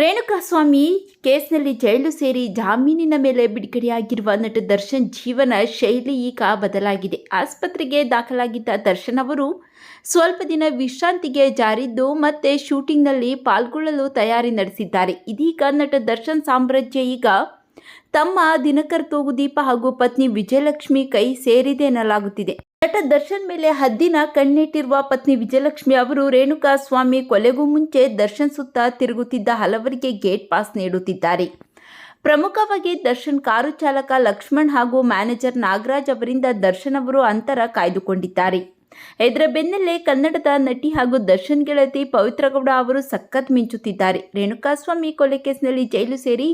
ರೇಣುಕಾಸ್ವಾಮಿ ಕೇಸ್ನಲ್ಲಿ ಜೈಲು ಸೇರಿ ಜಾಮೀನಿನ ಮೇಲೆ ಬಿಡುಗಡೆಯಾಗಿರುವ ನಟ ದರ್ಶನ್ ಜೀವನ ಶೈಲಿ ಈಗ ಬದಲಾಗಿದೆ. ಆಸ್ಪತ್ರೆಗೆ ದಾಖಲಾಗಿದ್ದ ದರ್ಶನ್ ಅವರು ಸ್ವಲ್ಪ ದಿನ ವಿಶ್ರಾಂತಿಗೆ ಜಾರಿದ್ದು ಮತ್ತೆ ಶೂಟಿಂಗ್ನಲ್ಲಿ ಪಾಲ್ಗೊಳ್ಳಲು ತಯಾರಿ ನಡೆಸಿದ್ದಾರೆ. ಇದೀಗ ನಟ ದರ್ಶನ್ ಸಾಮ್ರಾಜ್ಯ ಈಗ ತಮ್ಮ ದಿನಕರ್ ತೂಗುದೀಪ ಹಾಗೂ ಪತ್ನಿ ವಿಜಯಲಕ್ಷ್ಮಿ ಕೈ ಸೇರಿದೆ ಎನ್ನಲಾಗುತ್ತಿದೆ. ನಟ ದರ್ಶನ್ ಮೇಲೆ ಹದ್ದಿನ ಕಣ್ಣಿಟ್ಟಿರುವ ಪತ್ನಿ ವಿಜಯಲಕ್ಷ್ಮಿ ಅವರು ರೇಣುಕಾ ಸ್ವಾಮಿ ಕೊಲೆಗೂ ಮುಂಚೆ ದರ್ಶನ್ ಸುತ್ತ ತಿರುಗುತ್ತಿದ್ದ ಹಲವರಿಗೆ ಗೇಟ್ ಪಾಸ್ ನೀಡುತ್ತಿದ್ದಾರೆ. ಪ್ರಮುಖವಾಗಿ ದರ್ಶನ್ ಕಾರು ಚಾಲಕ ಲಕ್ಷ್ಮಣ್ ಹಾಗೂ ಮ್ಯಾನೇಜರ್ ನಾಗರಾಜ್ ಅವರಿಂದ ದರ್ಶನ್ ಅವರು ಅಂತರ ಕಾಯ್ದುಕೊಂಡಿದ್ದಾರೆ. ಇದರ ಬೆನ್ನಲ್ಲೇ ಕನ್ನಡದ ನಟಿ ಹಾಗೂ ದರ್ಶನ್ ಗೆಳತಿ ಪವಿತ್ರ ಗೌಡ ಅವರು ಸಖತ್ ಮಿಂಚುತ್ತಿದ್ದಾರೆ. ರೇಣುಕಾಸ್ವಾಮಿ ಕೊಲೆ ಕೇಸ್ನಲ್ಲಿ ಜೈಲು ಸೇರಿ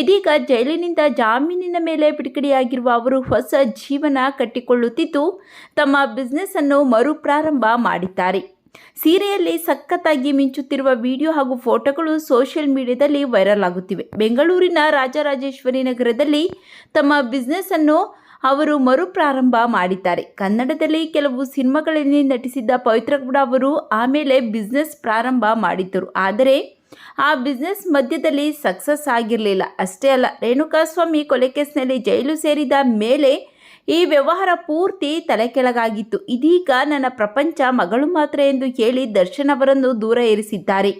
ಇದೀಗ ಜೈಲಿನಿಂದ ಜಾಮೀನಿನ ಮೇಲೆ ಬಿಡುಗಡೆಯಾಗಿರುವ ಅವರು ಹೊಸ ಜೀವನ ಕಟ್ಟಿಕೊಳ್ಳುತ್ತಿದ್ದು, ತಮ್ಮ ಬಿಸ್ನೆಸ್ ಅನ್ನು ಮರುಪ್ರಾರಂಭ ಮಾಡಿದ್ದಾರೆ. ಸೀರೆಯಲ್ಲಿ ಸಖತ್ತಾಗಿ ಮಿಂಚುತ್ತಿರುವ ವಿಡಿಯೋ ಹಾಗೂ ಫೋಟೋಗಳು ಸೋಷಿಯಲ್ ಮೀಡಿಯಾದಲ್ಲಿ ವೈರಲ್ ಆಗುತ್ತಿವೆ. ಬೆಂಗಳೂರಿನ ರಾಜರಾಜೇಶ್ವರಿ ನಗರದಲ್ಲಿ ತಮ್ಮ ಬಿಸ್ನೆಸ್ ಅನ್ನು ಅವರು ಮರುಪ್ರಾರಂಭ ಮಾಡಿದ್ದಾರೆ. ಕನ್ನಡದಲ್ಲಿ ಕೆಲವು ಸಿನಿಮಾಗಳಲ್ಲಿ ನಟಿಸಿದ್ದ ಪವಿತ್ರ ಗೌಡ ಅವರು ಆಮೇಲೆ ಬಿಸ್ನೆಸ್ ಪ್ರಾರಂಭ ಮಾಡಿದ್ದರು. ಆದರೆ ಆ ಬಿಸ್ನೆಸ್ ಮಧ್ಯದಲ್ಲಿ ಸಕ್ಸಸ್ ಆಗಿರಲಿಲ್ಲ. ಅಷ್ಟೇ ಅಲ್ಲ, ರೇಣುಕಾಸ್ವಾಮಿ ಕೊಲೆ ಕೇಸ್ನಲ್ಲಿ ಜೈಲು ಸೇರಿದ ಮೇಲೆ ಈ ವ್ಯವಹಾರ ಪೂರ್ತಿ ತಲೆಕೆಳಗಾಗಿತ್ತು. ಇದೀಗ ನನ್ನ ಪ್ರಪಂಚ ಮಗಳು ಮಾತ್ರ ಎಂದು ಹೇಳಿ ದರ್ಶನ್ ಅವರನ್ನು ದೂರ ಇರಿಸಿದ್ದಾರೆ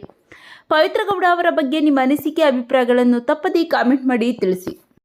ಪವಿತ್ರ ಗೌಡ ಅವರ ಬಗ್ಗೆ ನಿಮ್ಮ ಅನಿಸಿಕೆ, ಅಭಿಪ್ರಾಯಗಳನ್ನು ತಪ್ಪದೇ ಕಾಮೆಂಟ್ ಮಾಡಿ ತಿಳಿಸಿ.